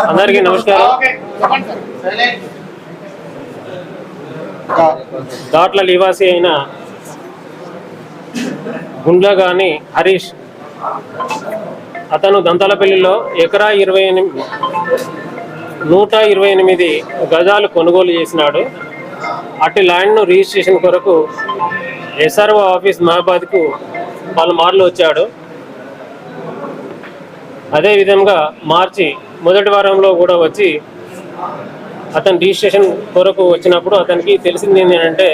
అందరికీ నమస్కారం. దాట్ల నివాసి అయిన గుండ్లగాని హరీష్ అతను దంతాలపల్లిలో ఎకరా ఇరవై ఎనిమిది నూట ఇరవై ఎనిమిది గజాలు కొనుగోలు చేసినాడు. అటు ల్యాండ్ను రిజిస్ట్రేషన్ కొరకు ఎస్ఆర్ఓ ఆఫీస్ మహాబాద్కు పలుమార్లు వచ్చాడు. అదేవిధంగా మార్చి మొదటి వారంలో కూడా వచ్చి అతను రిజిస్ట్రేషన్ కొరకు వచ్చినప్పుడు అతనికి తెలిసింది ఏంటంటే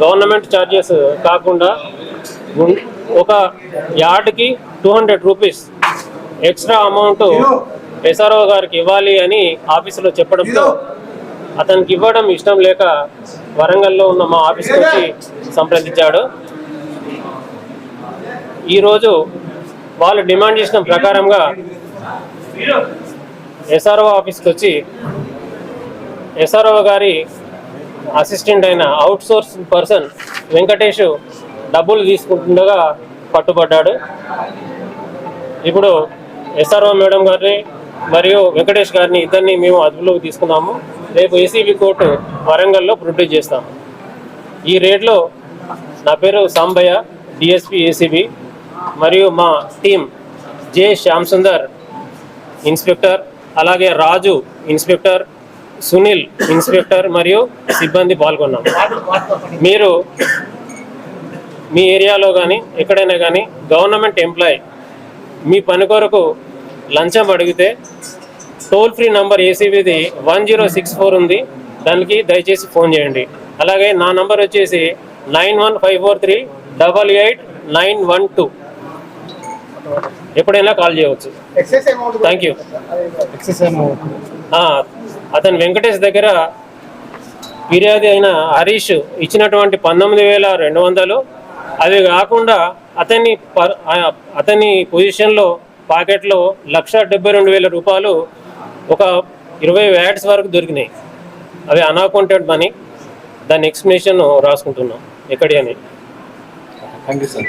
గవర్నమెంట్ ఛార్జెస్ కాకుండా ఒక యార్డ్కి two hundred rupees extra amount SRO గారికి ఇవ్వాలి అని ఆఫీసులో చెప్పడంతో అతనికి ఇవ్వడం ఇష్టం లేక వరంగల్లో ఉన్న మా ఆఫీస్కి వచ్చి సంప్రదించాడు. ఈరోజు వాళ్ళు డిమాండ్ చేసిన ప్రకారంగా ఎస్ఆర్ఓ ఆఫీస్కి వచ్చి ఎస్ఆర్ఓ గారి అసిస్టెంట్ అయిన అవుట్ సోర్స్ పర్సన్ వెంకటేష్ డబ్బులు తీసుకుంటుండగా పట్టుబడ్డాడు. ఇప్పుడు ఎస్ఆర్ఓ మేడం గారిని మరియు వెంకటేష్ గారిని ఇద్దరిని మేము అదుపులోకి తీసుకున్నాము. రేపు ఏసీబీ కోర్టు వరంగల్లో ప్రొడ్యూస్ చేస్తాము. ఈ రేట్లో నా పేరు సాంబయ్య డిఎస్పి ఏసీబీ. మరియు మా team J. Shyam Sundar inspector అలాగే రాజు ఇన్స్పెక్టర్ సునీల్ ఇన్స్పెక్టర్ మరియు సిబ్బంది పాల్గొన్నాం. మీరు మీ ఏరియాలో కానీ ఎక్కడైనా కానీ గవర్నమెంట్ ఎంప్లాయ్ మీ పని కొరకు లంచం అడిగితే టోల్ ఫ్రీ నంబర్ ఏసీబీది వన్ జీరో సిక్స్ ఫోర్ ఉంది. దానికి దయచేసి ఫోన్ చేయండి. అలాగే నా నంబర్ వచ్చేసి nine one five four three double eight nine one two. ఎప్పుడైనా కాల్ చేయవచ్చు. థ్యాంక్ యూ అతను వెంకటేష్ దగ్గర ఫిర్యాదు అయిన హరీష్ ఇచ్చినటువంటి పంతొమ్మిది వేల రెండు వందలు. అవి కాకుండా అతని అతని పొజిషన్లో పాకెట్లో లక్ష డెబ్బై రెండు వేల రూపాయలు ఒక ఇరవై వ్యాట్స్ వరకు దొరికినాయి. అవి అన్అకౌంటెడ్ మనీ దాని ఎక్స్ప్లెనేషన్ రాసుకుంటున్నాం. ఎక్కడి అని. Thank you sir